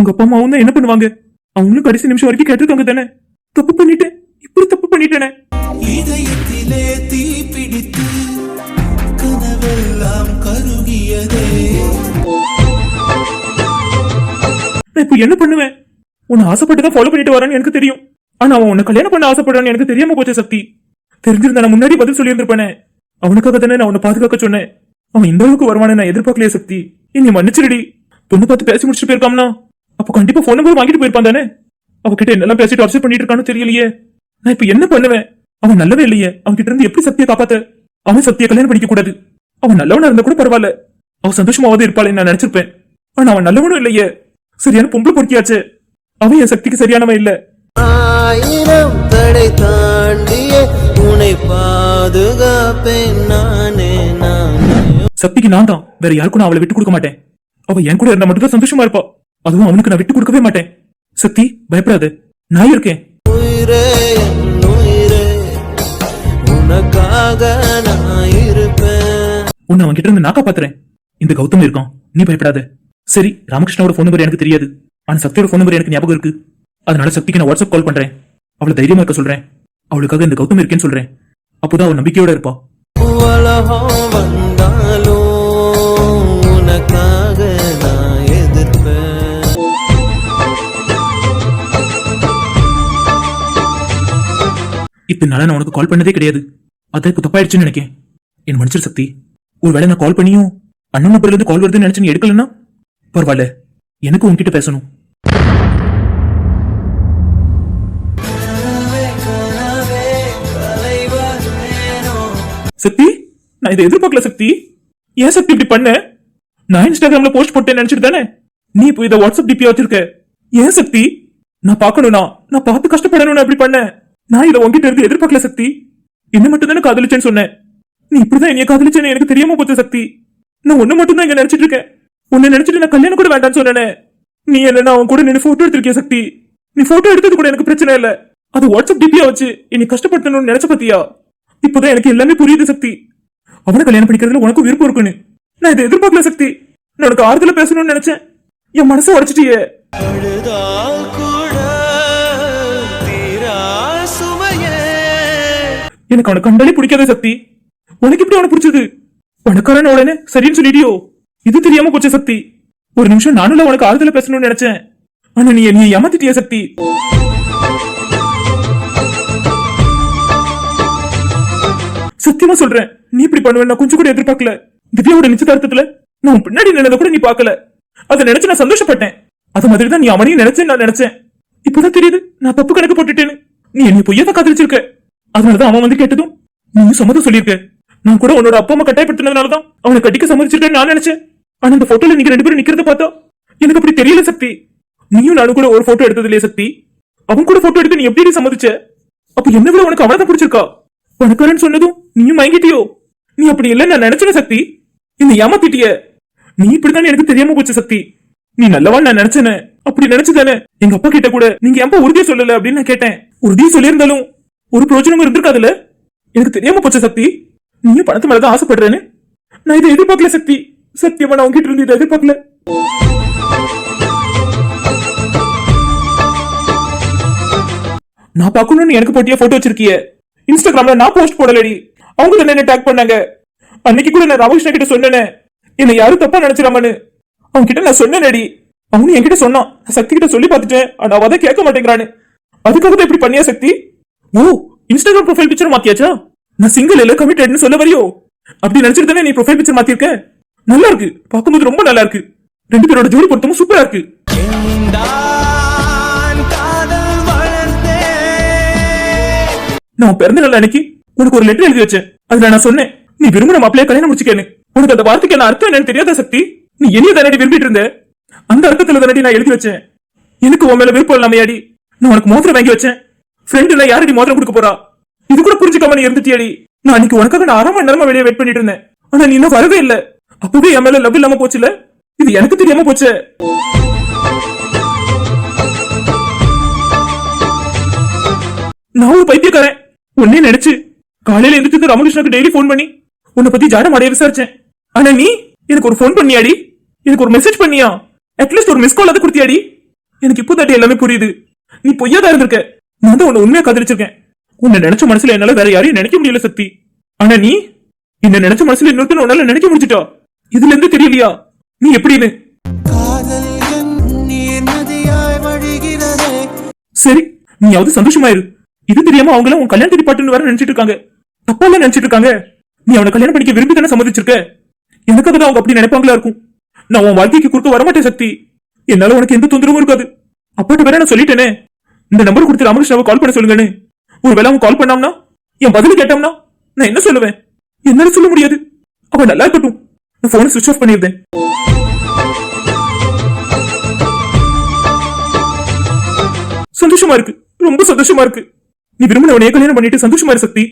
உங்க அப்பா அம்மாவும் தான் என்ன பண்ணுவாங்க? அவங்களும் கடைசி நிமிஷம் வரைக்கும் கேட்டிருக்காங்க தானே? தப்பு பண்ணிட்டேன் இப்படி தப்பு பண்ணிட்டேனே. இதயத்திலே தீ பிடித்து கனவெல்லாம் கருகியதே. நான் இப்போ என்ன பண்ணுவேன்? உன்னை ஆசைப்பட்டு தான் ஃபாலோ பண்ணிட்டு வரேன்னு எனக்கு தெரியும். ஆனா அவன் உன்னை கல்யாணம் பண்ண ஆசைப்படுறான்னு எனக்கு தெரியாம போச்சு சக்தி. தெரிஞ்சிருந்தா நான் முன்னாடி பதில் சொல்லியிருந்திருப்பேனே. அவனுக்காக தானே நான் உன்னை பாதுகாக்க சொன்னேன். அவன் இந்த அளவுக்கு வருவானு நான் எதிர்பார்க்கலையே சக்தி. என்னை மன்னிச்சிருடி. பொண்ணு பார்த்து பேசி முடிச்சுட்டு போயிருக்காம்னா? அப்போ கண்டிப்பா போன் நம்பர் வாங்கிட்டு போயிருப்பான் தானே? அவகிட்ட என்னெல்லாம் பேசி டார்ச்சர் பண்ணிட்டு இருக்கான்னு தெரியலையே. நான் இப்ப என்ன பண்ணுவேன்? அவன் நல்லவே இல்லையே. அவன் கிட்ட இருந்து எப்படி சக்தியை காப்பாத்த? அவன் சக்தியை கல்யாணம் பண்ணிக்க கூடாது. அவன் நல்லவனா இருந்தா கூட பரவாயில்ல. அவன் சந்தோஷமாவது இருப்பாளே நான் நினைச்சிருப்பேன். ஆனா அவன் நல்லவனும் இல்லையே. சரியான பொம்பளை பொறுக்கியாச்சு. அவன் என் சக்திக்கு சரியானவன் இல்ல. ஆயிரம் தடை தாண்டிய உன்னை பாதுகாப்பேன் நானே நானே. சக்திக்கு நான் தான். வேற யாருக்கும் நான் அவளை விட்டு கொடுக்க மாட்டேன். அவ என் கூட இருந்தா மட்டும் தான் சந்தோஷமா இருப்பா. அதுவும் அவனுக்கு நான் விட்டு கொடுக்கவே மாட்டேன். சக்தி பயப்படாத. நான் இருக்கேன். உன்னை அவன் கிட்ட இருந்து நான் காப்பாத்துறேன். இந்த கௌதம் இருக்கான். நீ பயப்படாத. சரி ராமகிருஷ்ணாவோட ஃபோன் நம்பர் எனக்கு தெரியாது. ஆனா சக்தியோட ஃபோன் நம்பர் எனக்கு ஞாபகம் இருக்கு. அதனால சக்திக்கு நான் வாட்ஸ்அப் கால் பண்றேன். அவளை தைரியமா இருக்க சொல்றேன். அவளுக்காக இந்த கௌதம் இருக்கேன்னு சொல்றேன். அப்போதான் அவள் நம்பிக்கையோட இருப்பா. இத்தனால நான் உனக்கு கால் பண்ணதே கிடையாது. அதான் இப்போ தப்பாயிடுச்சுன்னு நினைக்கேன். என் மனுஷர் சக்தி. ஒருவேளை நான் கால் பண்ணியும் அண்ணன் நம்பர்ல இருந்து கால் வருதுன்னு நினைச்சு நீ எடுக்கலன்னா? பரவாயில்ல. எனக்கு உன்கிட்ட பேசணும். சக்தி நான் இதை எதிர்பார்க்கல சக்தி. ஏன் சக்தி இப்படி பண்ண? நான் இன்ஸ்டாகிராம்ல போஸ்ட் போட்டேன் நினைச்சிட்டு தானே? நீ இப்போ இதை வாட்ஸ்அப் டிபி வச்சிருக்க. ஏன் சக்தி? நான் பார்க்கணும்னா நான் பார்த்து கஷ்டப்படணும்னு அப்படி பண்ண? நான் இதை உங்ககிட்ட இருந்து எதிர்பார்க்கல சக்தி. என்ன மட்டும் தானே காதலிச்சேன்னு சொன்னேன். நீ இப்படிதான் என்னைய காதலிச்சேன்னு எனக்கு தெரியாம போச்ச சக்தி. நான் ஒண்ணு மட்டும் தான் இங்க நினைச்சிட்டு இருக்கேன். உன்னை நினைச்சிட்டு நான் கல்யாணம் கூட வேண்டாம்னு சொன்னேனே. நீ என்ன அவன் கூட நின்று போட்டோ எடுத்திருக்கிய சக்தி? நீ போட்டோ எடுத்தது கூட எனக்கு பிரச்சனை இல்ல. அது வாட்ஸ்அப் டிபியா வச்சு என்னை கஷ்டப்படுத்தணும்னு நினைச்ச பத்தியா? இப்பதான் எனக்கு எல்லாமே புரியுது சக்தி. அவனை கல்யாணம் பண்ணிக்கிறதுல உனக்கு விருப்பம் இருக்குன்னு. நான் இதை எதிர்பார்க்கல சக்தி. நான் உனக்கு ஆறுதல பேசணும்னு நினைச்சேன். என் மனசை உடைச்சிட்டியே. எனக்கு அவனை கண்டாலே பிடிக்காத சக்தி. உனக்கு எப்படி அவனை பிடிச்சது? பணக்காரன் உடனே சரின்னு சொல்லிட்டியோ? இது தெரியாம போச்ச சக்தி. ஒரு நிமிஷம் நானும் உனக்கு ஆறுதல பேசணும்னு நினைச்சேன். ஆனா நீ நீ ஏமாத்திட்டிய சக்தி? சத்தியமா சொல்றேன். நீ இப்படி பண்ணுவேன் நான் கொஞ்சம் கூட எதிர்பார்க்கல. திவ்யாவோட நிச்சயதார்த்தத்துல நான் உன் பின்னாடி நினைந்த கூட நீ பாக்கல அதை நினைச்சு நான் சந்தோஷப்பட்டேன். அது மாதிரி தான் நீ அவனையும் நினைச்சேன் நான் நினைச்சேன். இப்பதான் தெரியுது நான் தப்பு கணக்கு போட்டுட்டேன்னு. நீ என்னை பொய்யதான் காதலிச்சிருக்க. அதனாலதான் அவன் வந்து கேட்டதும் நீயும் சம்மதம் சொல்லியிருக்க. நான் கூட உன்னோட அப்பா அம்மா கட்டாயப்படுத்தினதுனாலதான் அவனை கட்டிக்க சம்மதிச்சிருக்கேன்னு நான் நினைச்சேன். ஆனா அந்த போட்டோல நீங்க ரெண்டு பேரும் நிக்கிறத பார்த்தா எனக்கு அப்படி தெரியல சக்தி. நீயும் நானும் கூட ஒரு போட்டோ எடுத்தது இல்லையே சக்தி. அவன் கூட போட்டோ எடுத்து நீ எப்படி சம்மதிச்ச? அப்ப என்ன விட உனக்கு அவனதான் பிடிச்சிருக்கா? பணக்காரன் சொன்னதும் நீயும் மயங்கிட்டியோ? நீ அப்படி இல்ல நான் நினைச்சன சக்தி. என்ன ஏமாத்திட்டிய? நீ இப்படிதான் எனக்கு தெரியாம போச்சு சக்தி. நீ நல்லவான்னு நான் நினைச்சன. அப்படி நினைச்சுதானே? எங்க அப்பா கிட்ட கூட நீங்க ஏன்பா உறுதியா சொல்லல? அப்படின்னு நான் கேட்டேன். உறுதியும் சொல்லியிருந்தாலும் ஒரு பிரயோஜனமும் இருந்திருக்காதுல்ல? எனக்கு தெரியாம போச்ச சக்தி. நீயும் பணத்து மேலதான் ஆசைப்படுறேன்னு. நான் இதை எதிர்பார்க்கல சக்தி. சத்தியமா நான் உங்ககிட்ட இருந்து இதை எதிர்பார்க்கல. நான் பார்க்கணும்னு எனக்கு போட்டியா போட்டோ வச்சிருக்கிய? இன்ஸ்டாகிராம்ல நான் போஸ்ட் போடலடி. அவங்க தானே என்ன டேக் பண்ணாங்க. அன்னைக்கு கூட நான் ராமகிருஷ்ணன் கிட்ட சொன்னேனே. என்ன யாரும் தப்பா நினைச்சிடாமன்னு. அவங்க கிட்ட நான் சொன்னேனடி. அவனு என்கிட்ட சொன்னான். சக்தி கிட்ட சொல்லி பார்த்துட்டேன். ஆனா அவ கேட்க மாட்டேங்கிறான்னு. அதுக்காக தான் இப்படி பண்ணியா சக்தி? ஓ இன்ஸ்டாகிராம் ப்ரொஃபைல் பிக்சர் மாத்தியாச்சா? நான் சிங்கிள் இல்ல கமிட்டட்னு சொல்ல வரியோ? அப்படி நினைச்சிட்டு தானே நீ ப்ரொஃபைல் பிக்சர் மாத்திருக்க? நல்லா இருக்கு பார்க்கும்போது ரொம்ப நல்லா இருக்கு. ரெண்டு பேரோட ஜோடி பொருத்தமும் சூப்பரா இருக்கு. நான் பிறந்த நாள் அன்னைக்கு உனக்கு ஒரு லெட்டர் எழுதி வச்சேன். அதுல நான் சொன்னேன் நீ விரும்பின மாப்பிளைய கல்யாணம் முடிச்சுக்கேன்னு. உனக்கு அந்த வார்த்தைக்கு என்ன அர்த்தம் என்னன்னு தெரியாத சக்தி? நீ என்னைய தானடி விரும்பிட்டு இருந்த? அந்த அர்த்தத்துல தானடி நான் எழுதி வச்சேன். எனக்கு உன் மேல விருப்பம் இல்லாமையாடி நான் உனக்கு மோதிரம் வாங்கி வச்சேன். ஃப்ரெண்டு யாரடி மோதிரம் கொடுக்க போறா? இது கூட புரிஞ்சுக்காம நீ தேடி நான் அன்னைக்கு உனக்காக நான் அரை மணி நேரமா வெளியே வெயிட் பண்ணிட்டு இருந்தேன். ஆனா நீ இன்னும் வரவே இல்ல. அப்பவே என் மேல லவ் இல்லாம போச்சுல? இது எனக்கு தெரியாம போச்சு. நான் ஒரு பைத்தியக்காரன். உன்னே நினைச்சு காலையில எந்திரிச்சு ராமகிருஷ்ணனுக்கு டெய்லி ஃபோன் பண்ணி உன்னை பத்தி ஜாடம் அடைய விசாரிச்சேன். ஆனா நீ எனக்கு ஒரு ஃபோன் பண்ணியாடி. எனக்கு ஒரு மெசேஜ் பண்ணியா. அட்லீஸ்ட் ஒரு மிஸ் கால் அதை கொடுத்தியாடி. எனக்கு இப்போ தாட்டி எல்லாமே புரியுது. நீ பொய்யாதான் இருந்திருக்க. நான் தான் உன்னை உண்மையா காதலிச்சிருக்கேன். உன்னை நினைச்ச மனசுல என்னால வேற யாரையும் நினைக்க முடியல சக்தி. ஆனா நீ என்ன நினைச்ச மனசுல இன்னொருத்தன் உன்னால நினைக்க முடிச்சிட்டா இதுல இருந்து தெரியலையா? நீ எப்படின்னு? சரி நீயாவது சந்தோஷமாயிரு. இது தெரியாம அவங்கள உன் கல்யாணத்துக்கு பாட்டுன்னு வேற நினைச்சிட்டு இருக்காங்க. தப்பா இல்ல நினைச்சிட்டு இருக்காங்க. நீ அவனை கல்யாணம் பண்ணிக்க விரும்பி தானே சம்மதிச்சிருக்க? எனக்காக தான் அவங்க அப்படி நினைப்பாங்களா இருக்கும்? நான் உன் வாழ்க்கைக்கு குறுக்க வரமாட்டேன் சக்தி. என்னால உனக்கு எந்த தொந்தரவும் இருக்காது. அப்பாட்ட வேற நான் சொல்லிட்டேனே. இந்த நம்பர் கொடுத்து ராமகிருஷ்ணாவை கால் பண்ண சொல்லுங்கன்னு. ஒருவேளை அவன் கால் பண்ணாம்னா என் பதில் கேட்டாம்னா நான் என்ன சொல்லுவேன்? என்னால சொல்ல முடியாது. அவன் நல்லா இருக்கட்டும். நான் போனை சுவிச் ஆஃப் பண்ணியிருந்தேன் சந்தோஷமா இருக்கு. ரொம்ப சந்தோஷமா இருக்கு. நீ விரும்பினவனையே கல்யாணம் பண்ணிட்டு சந்தோஷமா இரு சக்தி.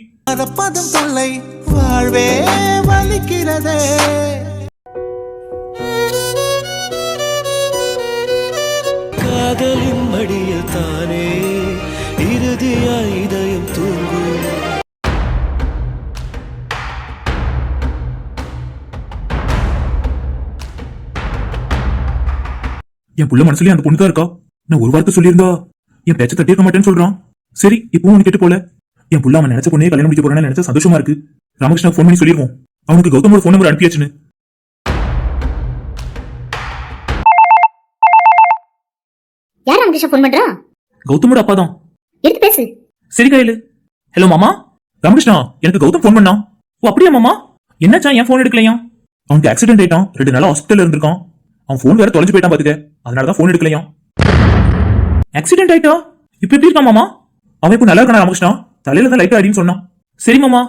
பதம் தொல்லை வாழ்வே வலிக்கிறதே. காதலின் மடியில் தானே இறுதியாய் இதயம் தூங்கும். என் புள்ள மனசுலயே அந்த பொண்ணு தான் இருக்கா? நான் ஒரு வார்த்தை சொல்லியிருந்தா என் பேச்ச தட்டியிருக்க மாட்டேன்னு சொல்றான். சரி இப்போ உனக்கு கேட்டு போல. என் புள்ள அவன் நினைச்ச பொண்ணே கல்யாணம் முடிக்க போறான்னு நினைச்சா சந்தோஷமா இருக்கு. ராமகிருஷ்ணா ஃபோன் பண்ணி சொல்லிருவோம். அவனுக்கு கௌதமோட ஃபோன் நம்பர் அனுப்பியாச்சுன்னு. யார் ராமகிருஷ்ணா ஃபோன் பண்றா? கௌதமோட அப்பா தான். எடுத்து பேசு. சரி கையில. ஹலோ மாமா. ராமகிருஷ்ணா எனக்கு கௌதம் ஃபோன் பண்ணான். ஓ அப்படியா மாமா? என்னாச்சா ஏன் ஃபோன் எடுக்கலையா? அவனுக்கு ஆக்சிடென்ட் ஆயிட்டான். ரெண்டு நாளா ஹாஸ்பிட்டல் இருந்திருக்கான். அவன் ஃபோன் வேற தொலைஞ்சு போயிட்டான் பாத்துக்க. அதனால தான் ஃபோன் எடுக்கலையா? ஆக்சிடென்ட் ஆயிட்டா? இப்ப எப்படி இருக்கான் மாமா? அவன் இப்ப நல்லா இருக்கானா ராமகிருஷ்ணா? தலையில தான் லைட்டா அடின்னு சொன்னான். சரி மாமா.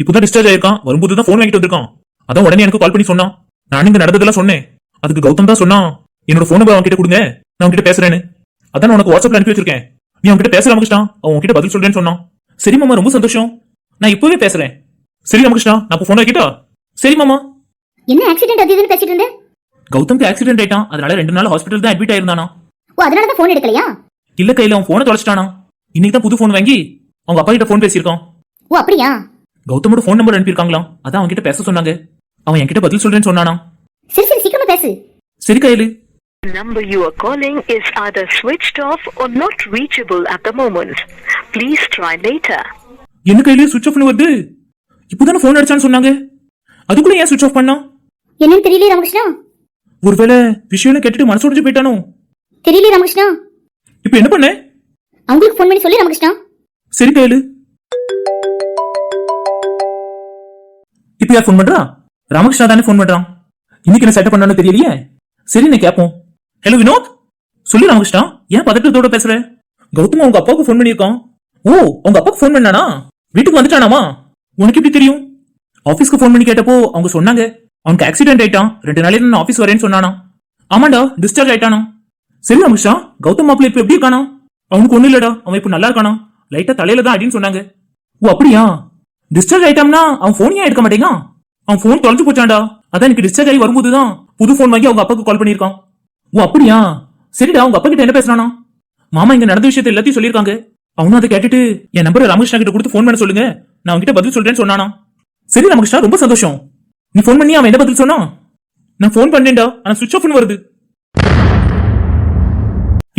இப்போதான் டிஸ்சார்ஜ் ஆயிருக்கான். வரும்போது தான் ஃபோன் வாங்கிட்டு வந்திருக்கான். அதான் உடனே எனக்கு கால் பண்ணி சொன்னான். நான் இங்க நடந்ததெல்லாம் சொன்னேன். அதுக்கு கௌதம் தான் சொன்னான். என்னோட ஃபோன் நம்பர் அவன்கிட்ட கொடுங்க. நான் அவன்கிட்ட பேசுறேன்னு. அதான் உனக்கு வாட்ஸ்அப்ல அனுப்பி வச்சிருக்கேன். நீ அவன்கிட்ட பேச ராமகிருஷ்ணா? அவன் உன்கிட்ட பதில் சொல்றேன்னு சொன்னான். சரி மாமா ரொம்ப சந்தோஷம். நான் இப்பவே பேசுறேன். சரி ராமகிருஷ்ணா நான் ஃபோன் வைக்கிட்டா சரி மாமா. என்ன ஆக்சிடென்ட் அது இதுன்னு பேசிட்டு இருந்தேன் கௌதம்க்கு ஆக்சிடென்ட் ஆயிட்டான். அதனால ரெண்டு நாள் ஹாஸ்பிட்டல் தான் அட்மிட் ஆயிருந்தானா? ஓ அதனால தான் ஃபோன் எடுக்கலையா? இல்ல கையில அவன் போனை தொலைச்சிட்டானா? இன்னைக்கு தான் புது ஃபோன் வாங்கி அவங்க அப்பா கிட்ட ஃபோன் பேசியிருக்கான். ஓ அப்படியா? கௌதமோட ஃபோன் நம்பர் அனுப்பியிருக்காங்களாம். அதான் அவன் கிட்ட பேச சொன்னாங்க. அவன் என்கிட்ட பதில் சொல்றேன்னு சொன்னானா? சரி சரி சீக்கிரமா பேசு. சரி கையில. The number you are calling is either switched off or not reachable at the moment. Please try later. என்ன கையில சுவிட்ச் ஆஃப்னு வருது? இப்போதானே ஃபோன் அடிச்சான்னு சொன்னாங்க. அதுக்குள்ள ஏன் சுவிட்ச் ஆஃப் பண்ணா? என்னன்னு தெரியலையே ராமகிருஷ்ணா. ஒருவேளை விஷயம்னு கேட்டுட்டு மனசு உடைஞ்சு போயிட்டானோ? தெரியலையே ராமகிருஷ்ணா. இப்போ என்ன பண்ண? அவங்களுக்கு ஃபோன் பண்ணி சொல்லி ராமகிருஷ்ணா. சரி கையில இப்போ யார் ஃபோன் பண்றா? ராமகிருஷ்ணா தானே ஃபோன் பண்றான். இன்னைக்கு என்ன செட்டப் பண்ணான்னு தெரியலையே? சரி நான் கேட்போம். ஹலோ வினோத் சொல்லி ராமகிருஷ்ணா. ஏன் பதட்டத்தோட பேசுற? கௌதம் உங்க அப்பாவுக்கு ஃபோன் பண்ணியிருக்கான். ஓ உங்க அப்பாவுக்கு ஃபோன் பண்ணானா? வீட்டுக்கு வந்துட்டானாமா? உனக்கு எப்படி தெரியும்? ஆபீஸ்க்கு ஃபோன் பண்ணி கேட்டப்போ அவங்க சொன்னாங்க. அவனுக்கு ஆக்சிடென்ட் ஆயிட்டான். ரெண்டு நாளைக்கு நான் ஆபீஸ் வரேன்னு சொன்னானா. ஆமாண்டா டிஸ்சார்ஜ் ஆயிட்டானா. சரி ராமகிருஷ்ணா கௌதம் மாப்பிள்ள இப்ப எப்படி இருக்கானா? அவனுக்கு ஒண்ணு இல்லடா. அவன் இப்ப நல்லா இருக்கானா? லைட்டா தலையில தான் அடின்னு சொன்னாங்க. ஓ அப்படியா? டிஸ்சார்ஜ் ஆயிட்டாம்னா அவன் போன் ஏன் எடுக்க மாட்டேங்க அவன் போன் தொலைஞ்சு போச்சான்டா அதான் எனக்கு டிஸ்சார்ஜ் ஆகி வரும்போது தான் புது போன் வாங்கி அவங்க அப்பாவுக்கு கால் பண்ணியிருக்கான். ஓ அப்படியா? சரிடா உங்க அப்பா கிட்ட என்ன பேசுறானா? மாமா இங்க நடந்த விஷயத்த எல்லாத்தையும் சொல்லியிருக்காங்க. அவனும் அதை கேட்டுட்டு என் நம்பரை ராமகிருஷ்ணா கிட்ட கொடுத்து ஃபோன் பண்ண சொல்லுங்க. நான் அவன்கிட்ட பதில் சொல்றேன்னு சொன்னானா? சரி ராமகிருஷ்ணா ரொம்ப சந்தோஷம். நீ ஃபோன் பண்ணி அவன் என்ன பதில் சொன்னான்? நான் ஃபோன் பண்ணேன்டா. ஆனா சுவிட்ச் ஆஃப்னு வருது.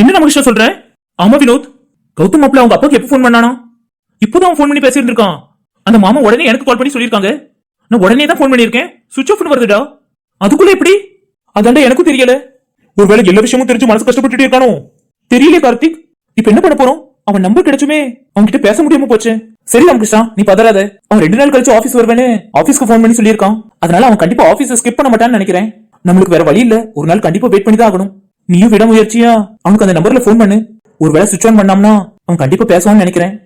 என்ன ராமகிருஷ்ணா சொல்ற? ஆமா வினோத். கௌதம் மாப்பிள்ள அவங்க அப்பாவுக்கு எப்போ ஃபோன் பண்ணானா? இப்போதான் அவன் ஃபோன் பண்ணி பேசியிருந்திருக்கான். அந்த மாமா உடனே எனக்கு கால் பண்ணி சொல்லியிருக்காங்க. நான் உடனே தான் ஃபோன் பண்ணியிருக்கேன் சுவிட்ச் ஆஃப்னு வருதுடா. அதுக்குள்ள எப்படி? அதாண்டா எனக்கும் தெரியல. ஒருவேளை எல்லா விஷயமும் தெரிஞ்சு மனசு கஷ்டப்பட்டுட்டே இருக்கானோ? தெரியல கார்த்திக். இப்ப என்ன பண்ண போறோம்? அவன் நம்பர் கிடைச்சுமே. அவன்கிட்ட பேச முடியாம போச்சு. சரி ராமகிருஷ்ணா நீ பதறாத. அவன் ரெண்டு நாள் கழிச்சு ஆபீஸ் வருவேன்னு ஆபீஸ்க்கு ஃபோன் பண்ணி சொல்லியிருக்கான். அதனால அவன் கண்டிப்பா ஆபீஸ் ஸ்கிப் பண்ண மாட்டான்னு நினைக்கிறேன். நம்மளுக்கு வேற வழி இல்ல. ஒரு நாள் கண்டிப்பா வெயிட் பண்ணி தான் ஆகணும். நீயும் விட முயற்சியா? அவனுக்கு அந்த நம்பர்ல ஃபோன் பண்ணு. ஒருவேளை சுவிச் ஆன் பண்ணாம்னா அவன் கண்டிப்பா பேசுவான்னு நினைக்கிறேன்.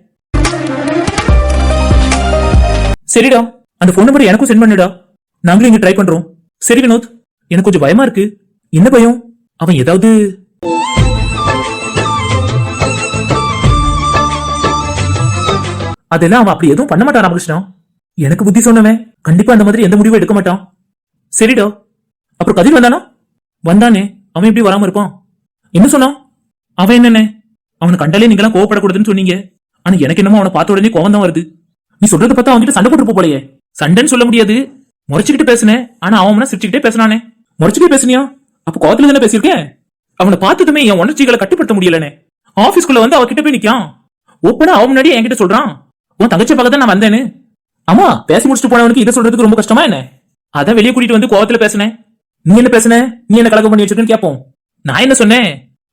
சரிடா. அந்த ஃபோன் நம்பர் எனக்கும் சென்ட் பண்ணுடா. நாங்களும் இங்க ட்ரை பண்றோம். சரி வினோத் எனக்கு கொஞ்சம் பயமா இருக்கு. என்ன பயம்? அவன் ஏதாவது அதெல்லாம் அவன் அப்படி எதுவும் பண்ண மாட்டான் ராமகிருஷ்ணன் எனக்கு புத்தி சொன்னவன் கண்டிப்பா அந்த மாதிரி எந்த முடிவும் எடுக்க மாட்டான். சரிடா. அப்புறம் கதிர் வந்தானா? வந்தானே. அவன் எப்படி வராம இருப்பான். என்ன சொன்னான்? அவன் என்னென்ன அவனை கண்டாலே நீங்களாம் கோவப்படக்கூடாதுன்னு சொன்னீங்க. ஆனா எனக்கு என்னமோ அவனை பார்த்த உடனே கோவம் தான் வருது. நீ சொல்றத பார்த்தா அவன்கிட்ட சண்டை போட்டு போலையே. சண்டைன்னு சொல்ல முடியாது. முறைச்சுக்கிட்டு பேசுனேன். ஆனா அவன் சிரிச்சுக்கிட்டே பேசினானே. முறைச்சுக்கிட்டே பேசுனியா? அப்ப கோவத்துல தானே பேசியிருக்கேன் அவனை பார்த்ததுமே என் உணர்ச்சிகளை கட்டுப்படுத்த முடியலனே. ஆபீஸ்க்குள்ள வந்து அவகிட்ட போய் நிக்கான் ஓப்பனா அவன் முன்னாடி என்கிட்ட சொல்றான். உன் தங்கச்சி பக்கம் தான் நான் வந்தேன்னு. ஆமா பேசி முடிச்சுட்டு போனவனுக்கு இதை சொல்றதுக்கு ரொம்ப கஷ்டமா என்ன? அதான் வெளியே கூட்டிட்டு வந்து கோவத்துல பேசினேன். நீ என்ன பேசுன? நீ என்ன கலக்கம் பண்ணி வச்சிருக்கேன்னு கேப்போம் நான் என்ன சொன்னேன்?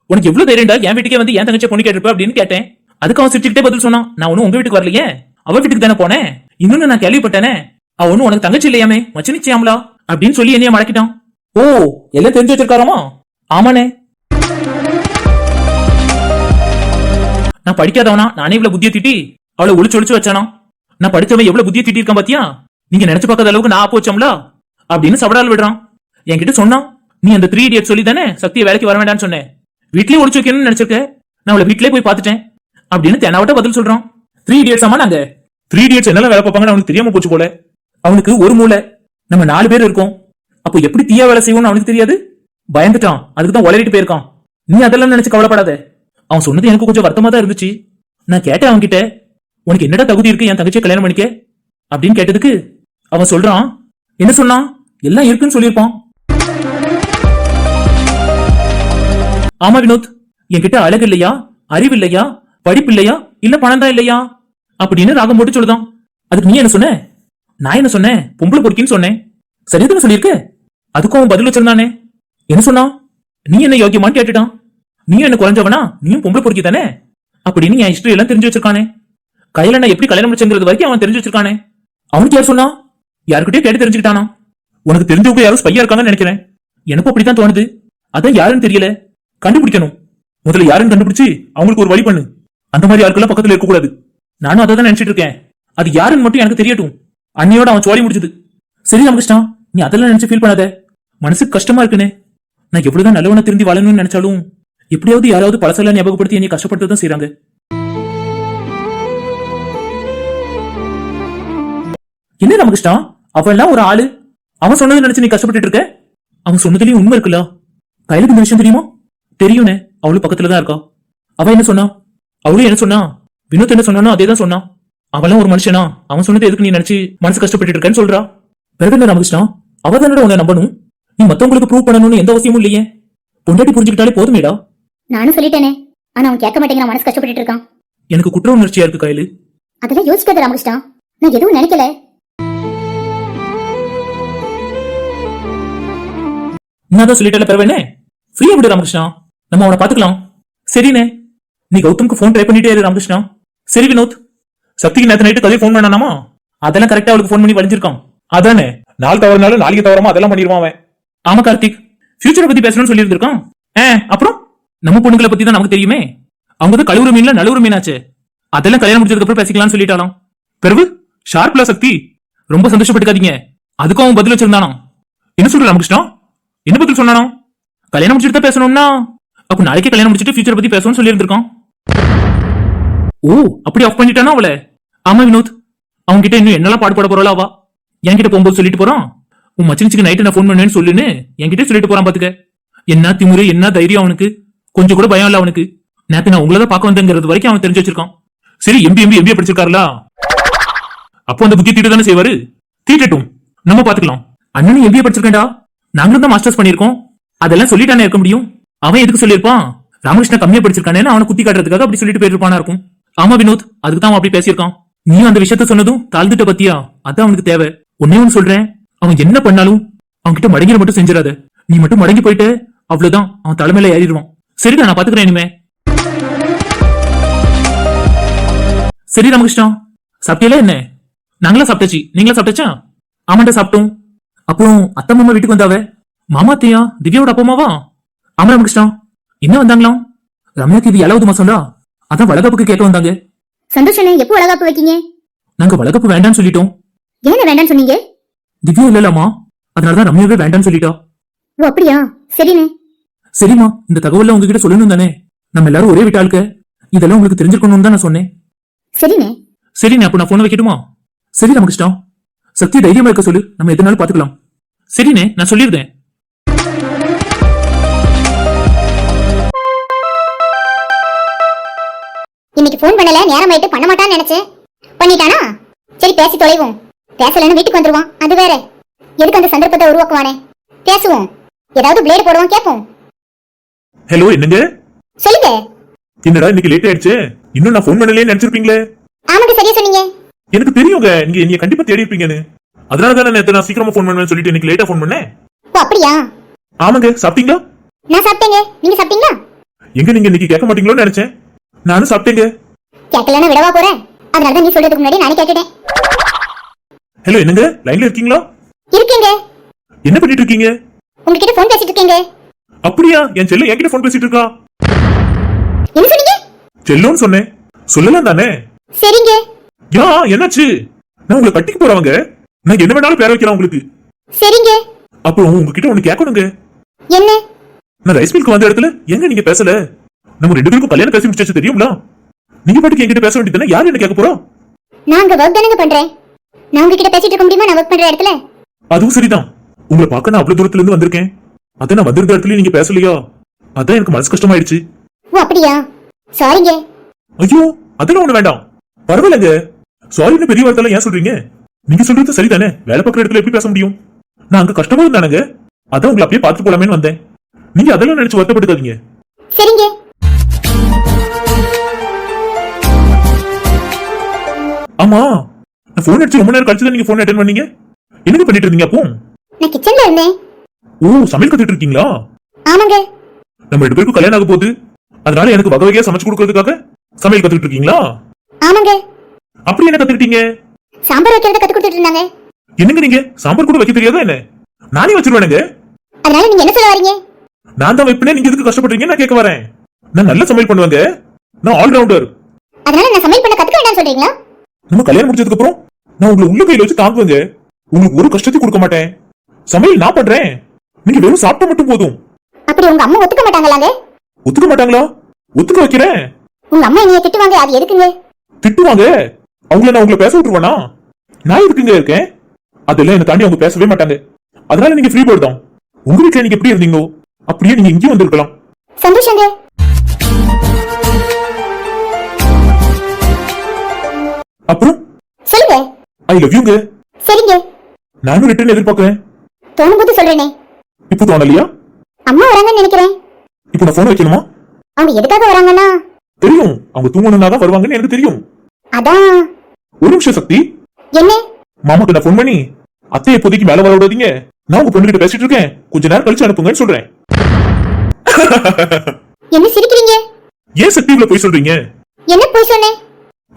உனக்கு எவ்வளவு தைரியண்டா என் வீட்டுக்கே வந்து என் தங்கச்சி பொண்ணு கேட்டிருப்ப அப்படின்னு கேட்டேன். அதுக்கு அவன் சிரிச்சுக்கிட்டே பதில் சொன்னான். நான் ஒன்னும் உங்க வீட்டுக்கு வரலையே. அவ வீட்டுக்கு தானே போனேன். இன்னொன்னு நான் கேள்விப்பட்டேனே. அவ ஒன்னும் உனக்கு தங்கச்சி இல்லையாமே? மச்சினிச்சியாமலா அப்படின்னு சொல்லி என்னைய மடக்கிட்டான். ஓ எல்லாம் தெரிஞ்சு வச்சிருக்காராமா? ஆமாண்ணே. நான் படிக்காதவனா நானே இவ்வளவு புத்திய திட்டி அவளை ஒளிச்சு ஒளிச்சு வச்சானா? நான் படிச்சவன் எவ்வளவு புத்திய திட்டி இருக்கான் பாத்தியா? நீங்க நினைச்சு பார்க்காத அளவுக்கு நான் போச்சோம்ல அப்படின்னு சபடால் விடுறான். என்கிட்ட சொன்னான் நீ அந்த த்ரீ இடியட் சொல்லி தானே சக்தியை வேலைக்கு வர வேண்டாம்னு சொன்னேன் வீட்லயே ஒளிச்சு வைக்கணும்னு நினைச்சிருக்க. நான் அவளை வீட்லயே போய் பார்த்துட்டேன். அப்படின்னு தெனாவட்ட பதில் சொல்றான். த்ரீ இடியட்ஸ் ஆமா நாங்க. த்ரீ இடியட்ஸ் என்னெல்லாம் வேலை பார்ப்பாங்கன்னு அவனுக்கு தெரியாம போச்சு போல. அவனுக்கு ஒரு மூளை. நம்ம நாலு பேர் இருக்கோம். அப்போ எப்படி தீயா வேலை செய்வோம்னு அவனுக்கு தெரியாது? பயந்துட்டான். அதுக்கு தான் உளறிட்டு போயிருக்கான். நீ அதெல்லாம் நினைச்சு கவலைப்படாத. அவன் சொன்னது எனக்கு கொஞ்சம் வருத்தமா தான் இருந்துச்சு. நான் கேட்டேன் அவன் கிட்ட உனக்கு என்னடா தகுதி இருக்கு? என் தங்கச்சியை கல்யாணம் பண்ணிக்க? அப்படின்னு கேட்டதுக்கு அவன் சொல்றான் என்ன சொன்னான் எல்லாம் இருக்குன்னு சொல்லியிருப்பான். ஆமா வினோத் என்கிட்ட அழகு இல்லையா? அறிவு இல்லையா? படிப்பு இல்லையா? இல்ல பணம் தான் இல்லையா? அப்படின்னு ராகம் போட்டு சொல்லுதான். அதுக்கு நீ என்ன சொன்ன? நான் என்ன சொன்னேன்? பொம்பளை பொறுக்கின்னு சொன்னேன். சரிதானே சொல்லியிருக்க? அதுக்கும் அவன் பதில் வச்சிருந்தானே? என்ன சொன்னான்? நீ என்ன யோக்கியமான்னு கேட்டுட்டான். நீ என்ன குறைஞ்சவனா? நீயும் பொம்பளை பொறுக்கி தானே? அப்படின்னு என் ஹிஸ்டரி எல்லாம் தெரிஞ்சு வச்சிருக்கானே. கையில நான் எப்படி கல்யாணம் முடிச்சுங்கிறது வரைக்கும் அவன் தெரிஞ்சு வச்சிருக்கானே. அவனுக்கு யார் சொன்னா? யாருக்கிட்டே கேட்டு தெரிஞ்சுக்கிட்டானா உனக்கு தெரிஞ்சவங்க யாரும் ஸ்பையா இருக்காங்கன்னு நினைக்கிறேன். எனக்கும் அப்படித்தான் தோணுது. அதான் யாருன்னு தெரியல. கண்டுபிடிக்கணும். முதல்ல யாருன்னு கண்டுபிடிச்சு அவங்களுக்கு ஒரு வழி பண்ணு. அந்த மாதிரி யாருக்கெல்லாம் பக்கத்துல இருக்கக்கூடாது நானும் அதை தான் நினைச்சிட்டு இருக்கேன். அது யாருன்னு மட்டும் எனக்கு தெரியட்டும். அன்னையோட அவன் சோழி முடிச்சது சரி ராமகிருஷ்ணா நீ அதெல்லாம் நினைச்சு ஃபீல் பண்ணாத. மனசுக்கு கஷ்டமா இருக்குனே. நான் எவ்வளவுதான் நல்லவனை திரும்பி வாழணும்னு நினைச்சாலும் எப்படியாவது யாராவது பழசெல்லாம் ஞாபகப்படுத்தி என்னை கஷ்டப்படுத்த தான் செய்றாங்க. என்ன ராமகிருஷ்ணா? அவன் ஒரு ஆளு. அவன் சொன்னதை நினைச்சு நீ கஷ்டப்பட்டுட்டு இருக்க? அவன் சொன்னதுலயும் உண்மை இருக்குல்ல? கையிலுக்கு இந்த விஷயம் தெரியுமா? தெரியும்னே. அவளும் பக்கத்துல தான் இருக்கா. அவ என்ன சொன்னா? அவளும் என்ன சொன்னா? வினோத் என்ன சொன்னானோ அதே தான் சொன்னான் அவளும் ஒரு மனுஷனா? அவன் சொன்னது எதுக்கு நீ நினைச்சு மனசு கஷ்டப்பட்டு இருக்கேன்னு சொல்றா. பிறகு என்ன ராமகிருஷ்ணா? அவ தானடா உன்னை நம்பணும்? நீ மத்தவங்களுக்கு ப்ரூவ் பண்ணணும்னு எந்த அவசியமும் இல்லையே. பொண்டாட்டி புரிஞ்சுக்கிட்டாலே போதுமேடா நானும் சொல்லிட்டேனே. ஆனா அவன் கேட்க மாட்டேங்கிறான் மனசு கஷ்டப்பட்டுட்டு இருக்கான். எனக்கு குற்ற உணர்ச்சியா இருக்கு கையில. அதெல்லாம் யோசிக்காத ராமகிருஷ்ணா. நான் எதுவும் நினைக்கல. நான் தான் சொல்லிட்டல பிறவேனே? ஃப்ரீயா விடு ராமகிருஷ்ணா. நம்ம அவனை பாத்துக்கலாம் சரிண்ணே. நீ கௌதம்க்கு ஃபோன் ட்ரை பண்ணிட்டே இரு ராமகிருஷ்ணா. சரி வினோத். சக்திக்கு நேத்து நைட்டு கதை ஃபோன் பண்ணானாமா? அதெல்லாம் கரெக்டா அவளுக்கு ஃபோன் பண்ணி வளைஞ்சிருக்கான் அதானே. நாள் தவறுனாலும் நாளைக்கு தவறாம அதெல்லாம் பண்ணிடுவான் அவன். ஆமா கார்த்திக். ஃபியூச்சரை பத்தி பேசணும்னு சொல்லியிருந்திருக்கோம். ஏ அப்புறம்? நம்ம பொண்ணுங்களை பத்தி தான் நமக்கு தெரியுமே. அவங்க தான் கழுவுற மீன்ல நழுவுற மீனாச்சே. அதெல்லாம் கல்யாணம் முடிச்சதுக்கு அப்புறம் பேசிக்கலாம்னு சொல்லிட்டாலும். பிறகு ஷார்ப்ல சக்தி. ரொம்ப சந்தோஷப்பட்டுக்காதீங்க. அதுக்கும் அவன் பதில் வச்சிருந்தானா? என்ன சொல்ற ராமகிருஷ்ணா? என்ன பதில் சொன்னானோ? கல்யாணம் முடிச்சுட்டு தான் பேசணும்னா? அப்ப நாளைக்கு கல்யாணம் முடிச்சுட்டு ஃபியூச்சர் பத்தி பேசணும்னு சொல்லியிருந்திருக்கோம். ஓ அப்படி ஆஃப் பண்ணிட்டானா அவளை? ஆமா வினோத். அவன் கிட்ட இன்னும் என்னெல்லாம் பாடுபட போறாளா அவா? என்கிட்ட போகும்போது சொல்லிட்டு போறான்? உன் மச்சினிச்சுக்கு நைட்டு நான் ஃபோன் பண்ணுவேன்னு சொல்லுன்னு என்கிட்ட சொல்லிட்டு போறான் பாத்துக்க. என்ன திமுரு என்ன தைரியம் அவனுக்கு? கொஞ்சம் கூட பயம் இல்ல அவனுக்கு. நேத்து நான் உங்களை தான் பார்க்க வந்தேங்கிறது வரைக்கும் அவன் தெரிஞ்சு வச்சிருக்கான். சரி எம்பி எம்பி எம்பி படிச்சிருக்காருல? அப்போ அந்த புத்தி தீட்டு தானே செய்வாரு? தீட்டட்டும். நம்ம பாத்துக்கலாம். அண்ணனும் எம்பிஏ படிச்சிருக்கேன்டா. நாங்களும் தான் மாஸ்டர்ஸ் பண்ணிருக்கோம் அதெல்லாம் சொல்லிட்டானே இருக்க முடியும். அவன் எதுக்கு சொல்லியிருப்பான்? ராமகிருஷ்ணா கம்மியா படிச்சிருக்கானே அவனை குத்தி காட்டுறதுக்காக அப்படி சொல்லிட்டு போயிருப்பானா இருக்கும். ஆமா வினோத் அதுக்கு தான் அவன் அப்படி பேசியிருக்கான். நீயும் அந்த விஷயத்த சொன்னதும் தாழ்ந்துட்ட பத்தியா? அதான் அவனுக்கு தேவை. ஒன்னே ஒன்னு சொல்றேன். அவன் என்ன பண்ணாலும் அவன் கிட்ட மடங்கிற மட்டும் செஞ்சிடாத. நீ மட்டும் மடங்கி போயிட்டு அவ்வளவுதான் அவன் தலைமையில ஏறிடுவான். சரிடா நான் பாத்துக்கிறேன் இனிமே. சரி ராமகிருஷ்ணா சாப்பிட்டீங்களா என்ன? நாங்களா சாப்பிட்டாச்சு. நீங்களா சாப்பிட்டாச்சா? ஆமாண்டா சாப்பிட்டோம். அப்புறம் அத்தை மாமா வீட்டுக்கு வந்தாவ? மாமா அத்தையா? திவ்யாவோட அப்பா அம்மாவா? ஆமா ராமகிருஷ்ணா. என்ன வந்தாங்களாம்? ரம்யாக்கு இது ஏழாவது மாசம்டா. அதான் வளகாப்புக்கு கேட்க வந்தாங்க. சந்தோஷனே எப்போ அழகாப்பு வைக்கீங்க? நாங்க வளகாப்பு வேண்டாம்னு சொல்லிட்டோம். ஏன்னு வேண்டாம்னு சொன்னீங்க? திவ்யா இல்லலாமா அதனாலதான் ரம்யாவே வேண்டாம்னு சொல்லிட்டா. ஓ அப்படியா? சரிண்ணே. சரிம்மா இந்த தகவலை உங்ககிட்ட சொல்லணும் தானே. நம்ம எல்லாரும் ஒரே வீட்டாளுக்க இதெல்லாம் உங்களுக்கு தெரிஞ்சிருக்கணும்னு தான் நான் சொன்னேன். சரிண்ணே. சரி அப்ப நான் போன வைக்கட்டுமா? சரி ராமகிருஷ்ணா. சக்தி தைரியமா இருக்க சொல்லு. நம்ம எதுனாலும் பாத்துக்கலாம் சரிண்ணே நான் சொல்லியிருந்தேன் இன்னைக்கு ஃபோன் பண்ணல நேரம் ஆயிட்டு பண்ண மாட்டான்னு நினைச்சேன். பண்ணிட்டானா? சரி பேசி தொலைவோம். பேசலன்னு வீட்டுக்கு வந்துருவான் அது வேற. எதுக்கு அந்த சந்தர்ப்பத்தை உருவாக்குவானே? பேசுவோம். ஏதாவது பிளேடு போடுவோம் கேட்போம். ஹலோ என்னங்க? சொல்லுங்க. என்னடா இன்னைக்கு லேட் ஆயிடுச்சு? இன்னும் நான் ஃபோன் பண்ணலையே நினைச்சிருப்பீங்களே? ஆமாங்க சரியா சொன்னீங்க. எனக்கு தெரியுங்க நீங்க நீங்க கண்டிப்பா தேடி இருப்பீங்கன்னு. அதனால தானே நேத்து நான் சீக்கிரமா ஃபோன் பண்ணுவேன்னு சொல்லிட்டு இன்னைக்கு லேட்டா ஃபோன் பண்ணேன். ஓ அப்படியா? ஆமாங்க சாப்பிட்டீங்களா? நான் சாப்பிட்டேங்க. நீங்க சாப்பிட்டீங்களா? எங்க நீங்க இன்னைக்கு கேட்க மாட்டீங்களோன்னு நினைச்சேன். நானும் சாப்பிட்டேங்க. கேட்கலன்னா விடவா போறேன். அதனால தான் நீ சொல்றதுக்கு முன்னாடி நானே கேட்டுட்டேன். ஹலோ என்னங்க? லைன்ல இருக்கீங்களா? இருக்கீங்க. என்ன பண்ணிட்டு இருக்கீங்க? உங்ககிட்ட ஃபோன் பேசிட்டு இருக்கீங்க. அப்படியா? என் செல்லம் என்கிட்ட ஃபோன் பேசிட்டு இருக்கா? என்ன சொன்னீங்க? செல்லோன்னு சொன்னேன். சொல்லலாம் தானே? சரிங்க. யா என்னாச்சு? நான் உங்களை கட்டிக்க போறவங்க. நான் என்ன வேணாலும் பேர வைக்கிறேன் உங்களுக்கு. சரிங்க. அப்புறம் உங்ககிட்ட ஒண்ணு கேட்கணுங்க. என்ன? நான் ரைஸ் மில்க் வந்த இடத்துல எங்க நீங்க பேசல? நம்ம ரெண்டு பேருக்கும் கல்யாணம் பேசி முடிச்சாச்சு தெரியுங்களா நீங்க பாட்டுக்கு என்கிட்ட பேச வேண்டியதுதானே யார் என்ன கேட்க போறோம் நான் அங்க ஒர்க் தானங்க பண்றேன். நான் உங்ககிட்ட பேசிட்டு இருக்க முடியுமா? நான் ஒர்க் பண்ற இடத்துல? அதுவும் சரிதான். உங்களை பார்க்க நான் அவ்வளவு தூரத்துல இருந்து வந்திருக்கேன். அதான் நான் வந்திருந்த இடத்துல நீங்க பேசலையா? அதான் எனக்கு மனசு கஷ்டமாயிடுச்சு. ஓ அப்படியா? சாரிங்க ஐயோ அதெல்லாம் ஒண்ணு வேண்டாம். பரவாயில்லைங்க. சாரின்னு பெரிய வார்த்தை ஏன் சொல்றீங்க? நீங்க சொல்றது சரிதானே? வேலை பார்க்குற இடத்துல எப்படி பேச முடியும்? நான் அங்க கஷ்டமா இருந்தானுங்க. அதான் உங்களை அப்படியே பார்த்துட்டு போலாமேன்னு வந்தேன். நீங்க அதெல்லாம் நினைச்சு வருத்தப்பட்டுக்காதீங்க. சரிங்க. ஆமா. நான் போன் அடிச்சு ரொம்ப நேரம் கழிச்சு நீங்க போன் அட்டன் பண்ணீங்க? என்னங்க பண்ணிட்டு இருந்தீங்க அப்போ? நான் கிச்சன்ல இருந்தேன். ஓ சமையல் கத்துட்டு இருக்கீங்களா? ஆமாங்க. நம்ம ரெண்டு பேருக்கும் கல்யாணம் ஆக போகுது. அதனால எனக்கு வகை வகையா சமைச்சு கொடுக்கறதுக்காக சமையல் கத்துக்கிட்டு இருக்கீங்களா? ஆமாங்க. அப்படி என்ன கத்துக்கிட்டீங்க? சாம்பார் வைக்கிறத கத்து கொடுத்துட்டு இருந்தாங்க. என்னங்க நீங்க? சாம்பார் கூட வைக்க தெரியாதா என்ன? நானே வச்சிருவேனுங்க. அதனால நீங்க என்ன சொல்ல வரீங்க? நான் தான் வைப்பேனே நீங்க எதுக்கு கஷ்டப்படுறீங்க? நான் கேட்க வரேன். நான் நல்ல சமையல் பண்ணுவேங்க. நான் ஆல்ரவுண்டர் அதனால நான் சமையல் பண்ண கத்துக்க வேண்டாம்னு சொல்றீங்களா? நம்ம கல்யாணம் முடிச்சதுக்கு அப்புறம் நான் உங்களை உள்ள கையில வச்சு தாங்குவேங்க உங்களுக்கு ஒரு கஷ்டத்தையும் கொடுக்க மாட்டேன். சமையல் நான் பண்றேன். நீங்க வெறும் சாப்பிட்ட மட்டும் போதும். அப்படி உங்க அம்மா ஒத்துக்க மாட்டாங்களாங்க ஒத்துக்க மாட்டாங்களா? ஒத்துக்க வைக்கிறேன். உங்க அம்மா என்னைய திட்டுவாங்க அது எதுக்குங்க திட்டுவாங்க. அவங்கள நான் உங்களை பேச விட்டுருவேனா? நான் எதுக்குங்க இருக்கேன்? அதெல்லாம் என்ன தாண்டி அவங்க பேசவே மாட்டாங்க. அதனால நீங்க ஃப்ரீ பேர்ட் தான். உங்க வீட்டுல நீங்க எப்படி இருந்தீங்களோ அப்படியே நீங்க இங்கேயும் வந்திருக்கலாம். சந்தோஷங்க ஐ லவ் யூங்க சரிங்க. நானும் ரிட்டர்ன் எதிர்பார்க்கறேன். தோணும் போது சொல்றேனே. இப்போ தோணலையா? அம்மா வராங்கன்னு நினைக்கிறேன். இப்போ நான் போன் வைக்கணுமா? அவங்க எதுக்காக வராங்கன்னா? தெரியும். அவங்க தூங்கணும்னா தான் வருவாங்கன்னு எனக்கு தெரியும். அதான் ஒரு நிமிஷம் சக்தி. என்ன? மாமாக்கு நான் ஃபோன் பண்ணி அத்தையை இப்போதைக்கு மேல வர விடாதீங்க. நான் உங்க பொண்ணு கிட்ட பேசிட்டு இருக்கேன். கொஞ்ச நேரம் கழிச்சு அனுப்புங்கன்னு சொல்றேன். என்ன சிரிக்கிறீங்க? ஏன் சக்தி இவ்வளவு போய் சொல்றீங்க? என்ன போய் சொன்னேன்?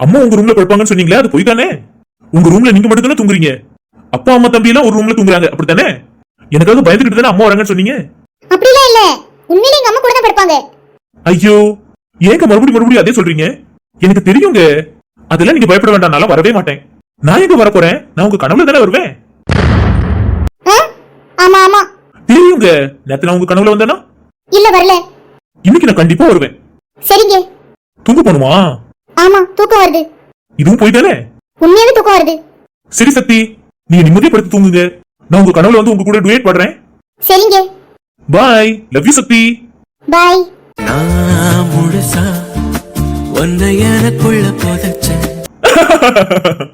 அம்மா உங்க ரூம்ல படுப்பாங்கன்னு சொன்னீங்களே அது போய் தானே? உங்க ரூம்ல நீங்க மட்டும் தானே தூங்குறீங்க? அப்பா அம்மா தம்பி எல்லாம் ஒரு ரூம்ல தூங்குறாங்க. அப்படித்தானே? எனக்காக பயந்துகிட்டு தானே அம்மா வராங்கன்னு சொன்னீங்க? அப்படிலாம் இல்ல. உண்மையிலே எங்க அம்மா கூட தான் படுப்பாங்க. ஐயோ ஏங்க மறுபடியும் மறுபடியும் அதே சொல்றீங்க? எனக்கு தெரியுங்க. அதெல்லாம் நீங்க பயப்பட வேண்டாம். நான் வரவே மாட்டேன். நான் எங்க வர போறேன்? நான் உங்க கனவுல தானே வருவேன்? ஆமா ஆமா. தெரியுங்க. நேத்து நான் உங்க கனவுல வந்தேனா? இல்ல வரல. இன்னைக்கு நான் கண்டிப்பா வருவேன். சரிங்க. தூங்க போணுமா ஆமா தூக்கம் வருது. இதுவும் போய் தானே உண்மையாவே தூக்கம் வருது. சரி சக்தி நீங்க நிம்மதியா படுத்து தூங்குங்க. நான் உங்க கனவுல வந்து உங்க கூட டுவேட் பாடுறேன். சரிங்க. பாய் லவ் யூ சக்தி. பாய் நான் முழுசா உன்னை எனக்குள்ள புதைச்சேன்.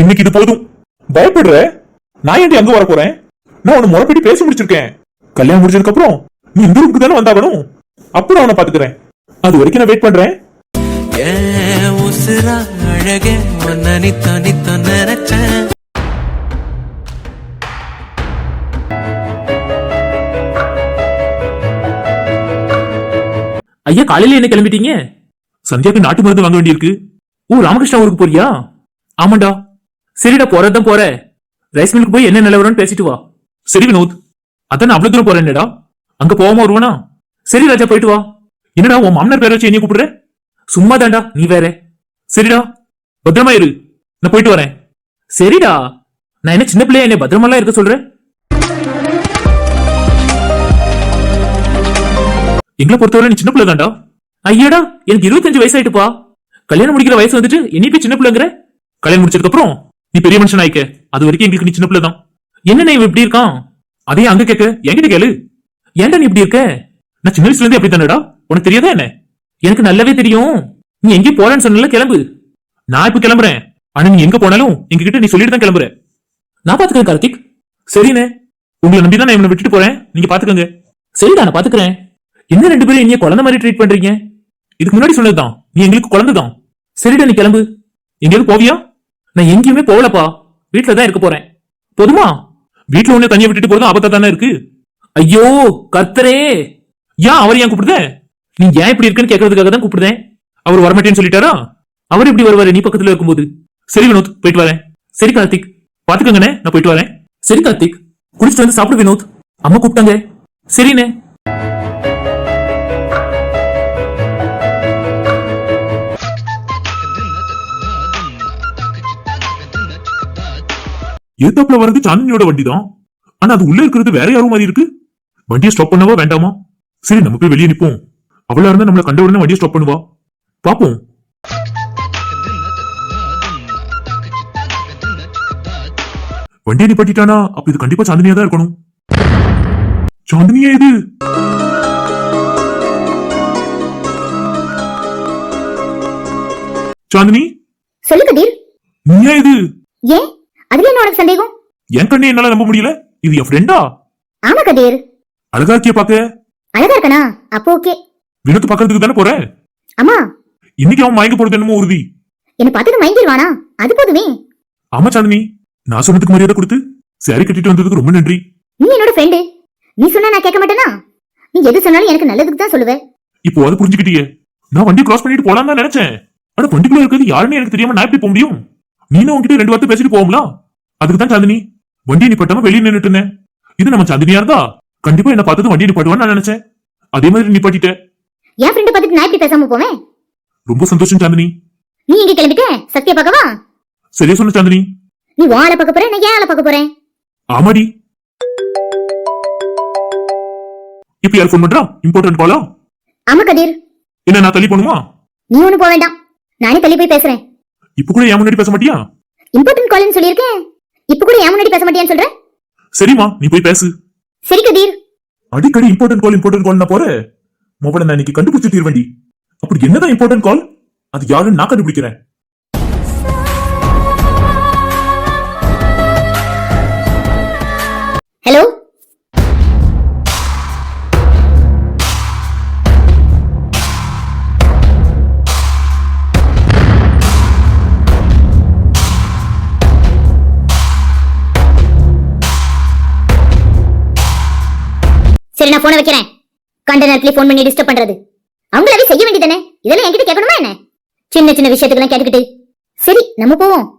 இன்னைக்கு இது போதும். பயப்படுற? நான் ஏன்டி அங்க வர போறேன்? நான் உன்னை முறைப்படி பேசி முடிச்சிருக்கேன். கல்யாணம் முடிஞ்சதுக்கு அப்புறம் நீ இந்த ரூமுக்கு தானே வந்தாகணும்? அப்புறம் அவனை பாத்துக்கிறேன் அது வரைக்கும் நான் வெயிட் பண்றேன். உசுரா அழகே உன்னை தனித்த நித்த நினைச்சேன். ஐயா காலையில என்ன கிளம்பிட்டீங்க? சந்தியாக்கு நாட்டு மருந்து வாங்க வேண்டியிருக்கு. ஓ ராமகிருஷ்ணா ஊருக்கு போறியா? ஆமாண்டா. சரிடா போறதுதான் போற. ரைஸ் மில்லுக்கு போய் என்ன நிலவரம்னு பேசிட்டு வா. சரி வினோத். அதான் நான் அவ்வளவு தூரம் போறேன்டா அங்க போகாம வருவானா? சரி ராஜா போயிட்டு வா. என்னடா உன் மாமனார் பேரை வச்சு என்ன கூப்பிடுற? சும்மா தாண்டா நீ வேற. சரிடா பத்திரமா இரு நான் போயிட்டு வரேன். சரிடா நான் என்ன சின்ன பிள்ளையா என்ன பத்திரமெல்லாம் இருக்க சொல்றேன் எங்களை பொறுத்தவரை நீ சின்ன பிள்ளை தாண்டா ஐயாடா எனக்கு இருபத்தஞ்சு வயசாயிட்டுப்பா. கல்யாணம் முடிக்கிற வயசு வந்துட்டு என்னை போய் சின்ன பிள்ளைங்கிற? கல்யாணம் முடிச்சதுக்கு அப்புறம் நீ பெரிய மனுஷன் ஆயிக்க. அது வரைக்கும் எங்களுக்கு நீ சின்ன பிள்ளை தான். என்ன இவன் இப்படி இருக்கான்? அதையே அங்க கேட்க என்கிட்ட கேளு. ஏன்டா நீ இப்படி இருக்க? நான் சின்ன வயசுல இருந்தே அப்படி தானடா உனக்கு தெரியாதா என்ன? எனக்கு நல்லாவே தெரியும். நீ எங்கேயும் போறேன்னு சொன்னல கிளம்பு. நான் இப்ப கிளம்புறேன். ஆனா நீ எங்க போனாலும் எங்ககிட்ட நீ சொல்லிட்டு தான் கிளம்புற. நான் பாத்துக்கிறேன் கார்த்திக். சரிண்ணே. உங்களை நம்பி தான் நான் இவனை விட்டுட்டு போறேன். நீங்க பாத்துக்கோங்க. சரிடா நான் பாத்துக்கிறேன். என்ன ரெண்டு பேரும் என்னைய குழந்தை மாதிரி ட்ரீட் பண்றீங்க? இதுக்கு முன்னாடி சொன்னதுதான். நீ எங்களுக்கு குழந்தை தான் சரிடா நீ கிளம்பு. எங்கேயாவது போவியா? நான் எங்கேயுமே போகலப்பா. வீட்டுல தான் இருக்க போறேன். போதுமா? வீட்டுல உன்னை தனியா விட்டுட்டு போறதும் ஆபத்தா தானே இருக்கு? ஐயோ கர்த்தரே. ஏன் அவர் ஏன் கூப்பிடுத? நீ ஏன் இப்படி இருக்குன்னு கேட்கறதுக்காக தான் கூப்பிடுதேன். அவர் வரமாட்டேன்னு சொல்லிட்டாரா? அவர் எப்படி வருவாரு? நீ பக்கத்துல இருக்கும்போது. சரி வினோத் போயிட்டு வரேன். சரி கார்த்திக் பாத்துக்கோங்கண்ணே நான் போயிட்டு வரேன். சரி கார்த்திக் குடிச்சிட்டு வந்து சாப்பிடு வினோத். அம்மா கூப்பிட்டாங்க. சரிண்ணே. எதிர்த்தாப்புல வர்றது சாந்தினியோட வண்டி தான் ஆனா அது உள்ள இருக்கிறது வேற யாரும் மாதிரி இருக்கு. வண்டியை ஸ்டாப் பண்ணவா வேண்டாமா? சரி நம்ம போய் வெளியே நிப்போம். அவளா இருந்தா நம்மள கண்ட உடனே வண்டியை ஸ்டாப் பண்ணுவா. பாப்போம். வண்டியை நிப்பாட்டிட்டானா அப்ப இது கண்டிப்பா சாந்தினியா தான் இருக்கணும். சாந்தினியா இது? சாந்தினி? சொல்லு கதிர். நீயா இது? ஏன்? அதுல என்ன உனக்கு சந்தேகம்? என் கண்ணே என்னால நம்ப முடியல. இது என் ஃப்ரெண்டா ஆமா கதிர். அழகா இருக்கிய பாக்க? அழகா இருக்கனா? அப்போ ஓகே வினோத் பாக்கிறதுக்கு தானே போற? அம்மா இன்னைக்கு அவன் மயங்க போறது என்னமோ உறுதி. என்ன பார்த்தது மயங்கிடுவானா அது போதுமே. ஆமா சாந்தினி நான் சொன்னதுக்கு மரியாதை கொடுத்து சாரி கட்டிட்டு வந்ததுக்கு ரொம்ப நன்றி. நீ என்னோட ஃப்ரெண்டு நீ சொன்னா நான் கேட்க மாட்டேனா? நீ எது சொன்னாலும் எனக்கு நல்லதுக்கு தான் சொல்லுவ. இப்போ அது புரிஞ்சுக்கிட்டியே. நான் வண்டி கிராஸ் பண்ணிட்டு போலாம் தான் நினைச்சேன். ஆனா வண்டிக்குள்ள இருக்கிறது யாருன்னு எனக்கு தெரியாம நான் எப்படி போக முடியும்? நீனும் உன்கிட்ட ரெண்டு வார்த்தை பேசிட்டு போவோம்ல? அதுக்கு தான் சாந்தினி வண்டியை நிப்பாட்டாம வெளியே நின்னுட்டு இருந்தேன். இது நம்ம சாந்தினியா இருந்தா கண்டிப்பா என்ன பார்த்தது வண்டியை நிப்பாட்டுவான்னு நான் நினைச்சேன். அதே மாதிரி நிப்பாட்டிட்டேன் என் ஃப்ரெண்டு பார்த்துட்டு நான் இப்படி பேசாம போவேன்? ரொம்ப சந்தோஷம் சாந்தினி. நீ எங்க கிளம்பிட்ட? சத்திய பார்க்கவா? சரியா சொன்ன சாந்தினி. நீ ஆளை பார்க்க போற நான் ஏன் ஆளை பார்க்க போறேன். ஆமாடி. இப்ப யார் ஃபோன் பண்றா? இம்பார்ட்டன்ட் காலா ஆமா கதிர். என்ன நான் தள்ளி போணுமா நீ ஒண்ணு போக வேண்டாம். நானே தள்ளி போய் பேசுறேன். இப்ப கூட என் முன்னாடி பேச மாட்டியா? இம்பார்ட்டன்ட் கால்னு சொல்லியிருக்கேன் இப்ப கூட என் முன்னாடி பேச மாட்டியான்னு சொல்ற? சரிம்மா நீ போய் பேசு. சரி கதிர். அடிக்கடி இம்பார்ட்டன்ட் கால் இம்பார்ட்டன்ட் கால் போற. மொபைல நான் இன்னைக்கு கண்டுபிடிச்சு தீர்வண்டி. அப்படி என்னதான் இம்பார்ட்டன்ட் கால் அது யாருன்னு நான் கண்டுபிடிக்கிறேன். ஹலோ சரி நான் போன வைக்கிறேன். கண்ட நேரத்துல போன் பண்ணி டிஸ்டர்ப் பண்றது. அவங்களாவே செய்ய வேண்டியதானே இதெல்லாம் என்கிட்ட கேட்கணுமா என்ன? சின்ன சின்ன விஷயத்துக்கெல்லாம் கேட்டுக்கிட்டு. சரி நம்ம போவோம்.